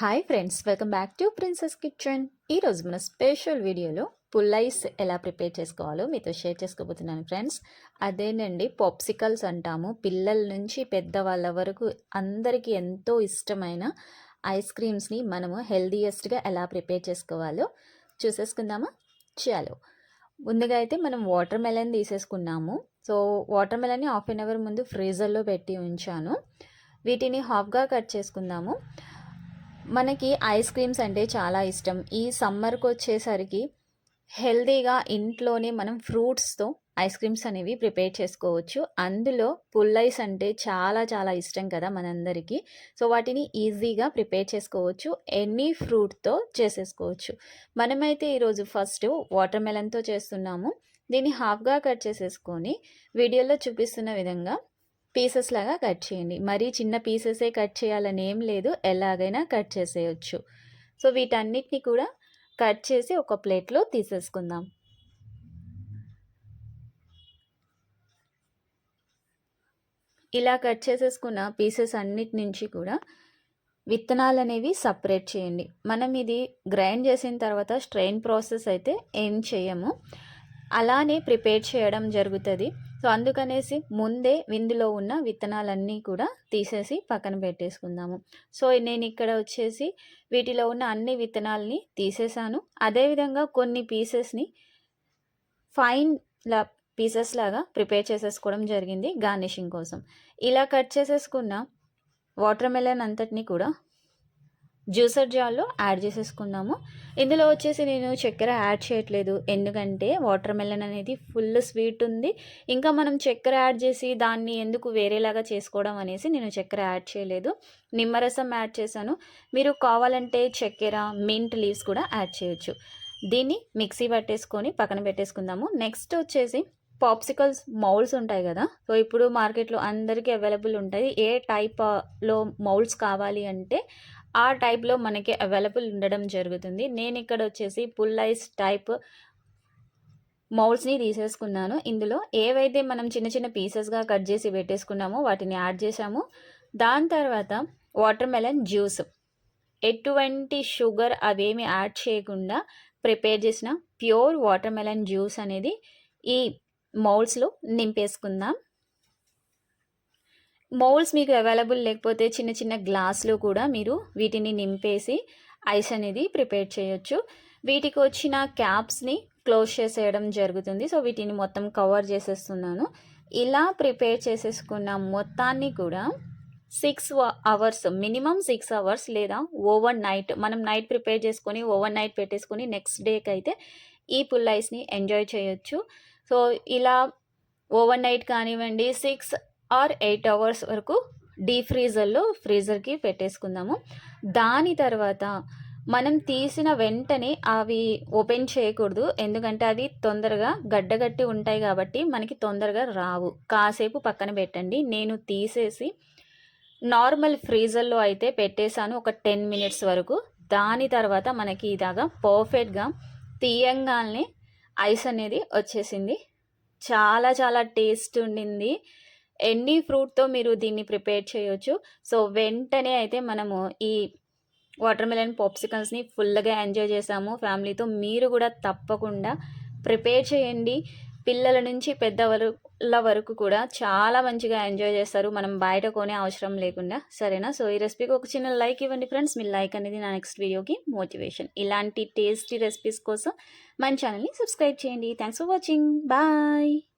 Hi friends welcome back to princess kitchen ఈరోజు మన special వీడియోలో పుల్లైస్ ఎలా ప్రిపేర్ చేసుకోవాలో మీతో షేర్ చేసుకోబోతున్నాను ఫ్రెండ్స్ అదేనండి పాప్సికల్స్ అంటాము. పిల్లల నుంచి పెద్దవాళ్ళ వరకు అందరికీ ఎంతో ఇష్టమైన ఐస్ క్రీమ్స్ని మనము హెల్దీయెస్ట్గా ఎలా ప్రిపేర్ చేసుకోవాలో చూసేసుకుందామా? చాలు ముందుగా అయితే మనం వాటర్ మెలన్ తీసేసుకున్నాము. సో వాటర్ మెలన్ని హాఫ్ అన్ అవర్ ముందు ఫ్రీజర్లో పెట్టి ఉంచాను. వీటిని హాఫ్గా కట్ చేసుకుందాము. మనకి ఐస్ క్రీమ్స్ అంటే చాలా ఇష్టం. ఈ సమ్మర్కి వచ్చేసరికి హెల్తీగా ఇంట్లోనే మనం ఫ్రూట్స్తో ఐస్ క్రీమ్స్ అనేవి ప్రిపేర్ చేసుకోవచ్చు. అందులో పుల్ ఐస్ అంటే చాలా చాలా ఇష్టం కదా మనందరికీ. సో వాటిని ఈజీగా ప్రిపేర్ చేసుకోవచ్చు. ఎనీ ఫ్రూట్తో చేసేసుకోవచ్చు. మనమైతే ఈరోజు ఫస్ట్ వాటర్ మెలన్తో చేస్తున్నాము. దీన్ని హాఫ్గా కట్ చేసేసుకొని వీడియోలో చూపిస్తున్న విధంగా పీసెస్ లాగా కట్ చేయండి. మరీ చిన్న పీసెసే కట్ చేయాలని ఏం లేదు. ఎలాగైనా కట్ చేసేయచ్చు. సో వీటన్నిటిని కూడా కట్ చేసి ఒక ప్లేట్లో తీసేసుకుందాం. ఇలా కట్ చేసేసుకున్న పీసెస్ అన్నిటి నుంచి కూడా విత్తనాలు అనేవి సపరేట్ చేయండి. మనం ఇది గ్రైండ్ చేసిన తర్వాత స్ట్రెయిన్ ప్రాసెస్ అయితే ఏం చేయము. అలానే ప్రిపేర్ చేయడం జరుగుతుంది. సో అందుకనేసి ముందే విందులో ఉన్న విత్తనాలన్నీ కూడా తీసేసి పక్కన పెట్టేసుకుందాము. సో నేను ఇక్కడ వచ్చేసి వీటిలో ఉన్న అన్ని విత్తనాలని తీసేసాను. అదేవిధంగా కొన్ని పీసెస్ని ఫైన్ లా పీసెస్ లాగా ప్రిపేర్ చేసేసుకోవడం జరిగింది గార్నిషింగ్ కోసం. ఇలా కట్ చేసేసుకున్న వాటర్ మెలన్ అంతటిని కూడా జ్యూసర్ జార్లో యాడ్ చేసేసుకుందాము. ఇందులో వచ్చేసి నేను చక్కెర యాడ్ చేయట్లేదు. ఎందుకంటే వాటర్ మెలన్ అనేది ఫుల్ స్వీట్ ఉంది. ఇంకా మనం చక్కెర యాడ్ చేసి దాన్ని ఎందుకు వేరేలాగా చేసుకోవడం అనేసి నేను చక్కెర యాడ్ చేయలేదు. నిమ్మరసం యాడ్ చేశాను. మీరు కావాలంటే చక్కెర మింట్ లీవ్స్ కూడా యాడ్ చేయొచ్చు. దీన్ని మిక్సీ పట్టేసుకొని పక్కన పెట్టేసుకుందాము. నెక్స్ట్ వచ్చేసి పాప్సికల్స్ మౌల్స్ ఉంటాయి కదా. సో ఇప్పుడు మార్కెట్లో అందరికీ అవైలబుల్ ఉంటాయి. ఏ టైప్లో మౌల్స్ కావాలి అంటే ఆ టైప్లో మనకి అవైలబుల్ ఉండడం జరుగుతుంది. నేను ఇక్కడ వచ్చేసి పుల్ ఐస్ టైప్ మౌల్స్ని తీసేసుకున్నాను. ఇందులో ఏవైతే మనం చిన్న చిన్న పీసెస్గా కట్ చేసి పెట్టేసుకున్నామో వాటిని యాడ్ చేసాము దాని తర్వాత వాటర్ మెలన్ జ్యూస్. ఎటువంటి షుగర్ అవేమి యాడ్ చేయకుండా ప్రిపేర్ చేసిన ప్యూర్ వాటర్ మెలన్ జ్యూస్ అనేది ఈ మౌల్స్లో నింపేసుకుందాం. మౌల్స్ మీకు అవైలబుల్ లేకపోతే చిన్న చిన్న గ్లాస్లో కూడా మీరు వీటిని నింపేసి ఐస్ అనేది ప్రిపేర్ చేయొచ్చు. వీటికి వచ్చిన క్యాప్స్ని క్లోజ్ చేసేయడం జరుగుతుంది. సో వీటిని మొత్తం కవర్ చేసేస్తున్నాను. ఇలా ప్రిపేర్ చేసేసుకున్న మొత్తాన్ని కూడా six hours minimum six hours లేదా ఓవర్ నైట్ మనం నైట్ ప్రిపేర్ చేసుకొని ఓవర్ నైట్ పెట్టేసుకొని నెక్స్ట్ డేకి అయితే ఈ పుల్ ఐస్ని ఎంజాయ్ చేయొచ్చు. సో ఇలా ఓవర్ నైట్ కానివ్వండి సిక్స్ ఆర్ ఎయిట్ అవర్స్ వరకు డీ ఫ్రీజర్లో ఫ్రీజర్కి పెట్టేసుకుందాము. దాని తర్వాత మనం తీసిన వెంటనే అవి ఓపెన్ చేయకూడదు. ఎందుకంటే అవి తొందరగా గడ్డగట్టి ఉంటాయి కాబట్టి మనకి తొందరగా రావు. కాసేపు పక్కన పెట్టండి. నేను తీసేసి నార్మల్ ఫ్రీజర్లో అయితే పెట్టేశాను ఒక టెన్ మినిట్స్ వరకు. దాని తర్వాత మనకి ఇదాగా పర్ఫెక్ట్గా తీయంగానే ఐస్ అనేది వచ్చేసింది. చాలా చాలా టేస్ట్ ఉండింది. ఎన్ని ఫ్రూట్తో మీరు దీన్ని ప్రిపేర్ చేయొచ్చు. సో వెంటనే అయితే మనము ఈ వాటర్ మెలన్ పాప్సికల్స్ని ఫుల్గా ఎంజాయ్ చేసాము. ఫ్యామిలీతో మీరు కూడా తప్పకుండా ప్రిపేర్ చేయండి. పిల్లల నుంచి పెద్దవాళ్ళ వరకు కూడా చాలా మంచిగా ఎంజాయ్ చేస్తారు. మనం బయట కొనే అవసరం లేకుండా. సరేనా? సో ఈ రెసిపీకి ఒక చిన్న లైక్ ఇవ్వండి ఫ్రెండ్స్ మీ లైక్ అనేది నా నెక్స్ట్ వీడియోకి మోటివేషన్ ఇలాంటి టేస్టీ రెసిపీస్ కోసం మన ఛానల్ని సబ్స్క్రైబ్ చేయండి. Thanks for watching bye